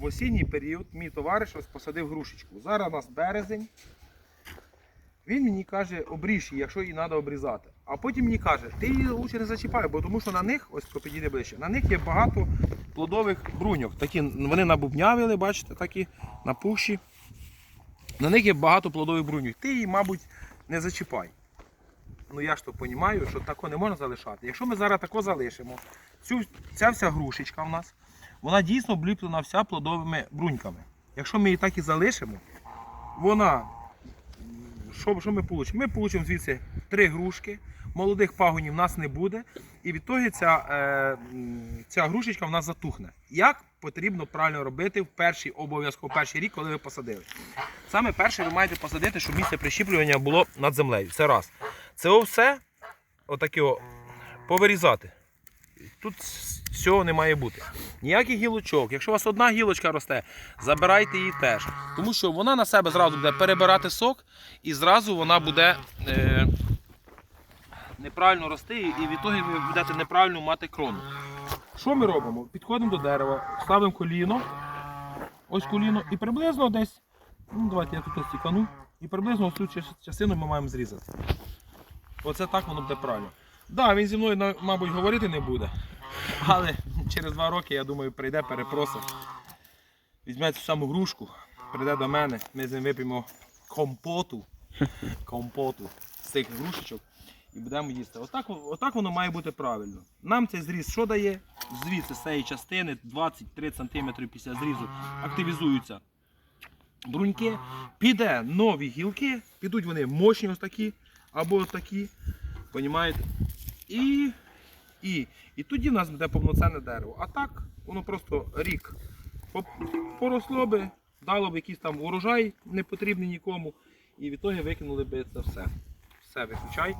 в осінній період мій товариш посадив грушечку. Зараз у нас березень. Він мені каже, обріж її, якщо її треба обрізати. А потім мені каже, ти її лучше не зачіпай, бо тому що на них, ось підійде ближче, на них є багато плодових бруньок. Такі, вони набубнявили, бачите, такі напухші. На них є багато плодових бруньок. Ти її, мабуть, не зачіпай. Ну я ж то розумію, що тако не можна залишати. Якщо ми зараз тако залишимо, цю, ця вся грушечка в нас, вона дійсно обліплена вся плодовими бруньками. Якщо ми її так і залишимо, вона. Що, що ми получимо? Ми получимо звідси три грушки, молодих пагонів в нас не буде, і відтоді ця, е, ця грушечка в нас затухне. Як потрібно правильно робити в перший обов'язково перший рік, коли ви посадили? Саме перше ви маєте посадити, щоб місце прищіплювання було над землею. Це раз. Це все отаке повирізати. Тут всього не має бути. Ніяких гілочок. Якщо у вас одна гілочка росте, забирайте її теж. Тому що вона на себе зразу буде перебирати сок і зразу вона буде е, неправильно рости, і від того ви будете неправильно мати крону. Що ми робимо? Підходимо до дерева, ставимо коліно, ось коліно, і приблизно десь, ну давайте я тут стікану, і приблизно ось цю частину ми маємо зрізати. Оце так воно буде правильно. Так, да, він зі мною, мабуть, говорити не буде. Але через два роки, я думаю, прийде, перепросить. Візьме цю саму грушку, прийде до мене, ми з ним вип'ємо компоту, компоту з цих грушечок і будемо їсти. Отак, отак воно має бути правильно. Нам цей зріз що дає? Звідси з цієї частини 20-30 см після зрізу активізуються бруньки, піде нові гілки, підуть вони мощні ось такі або такі. Понімаєте? І, і, і тоді в нас буде повноцінне дерево. А так, воно просто рік поросло би, дало б якийсь там урожай, не потрібний нікому, і в ітогі викинули би це все. Все, виключай.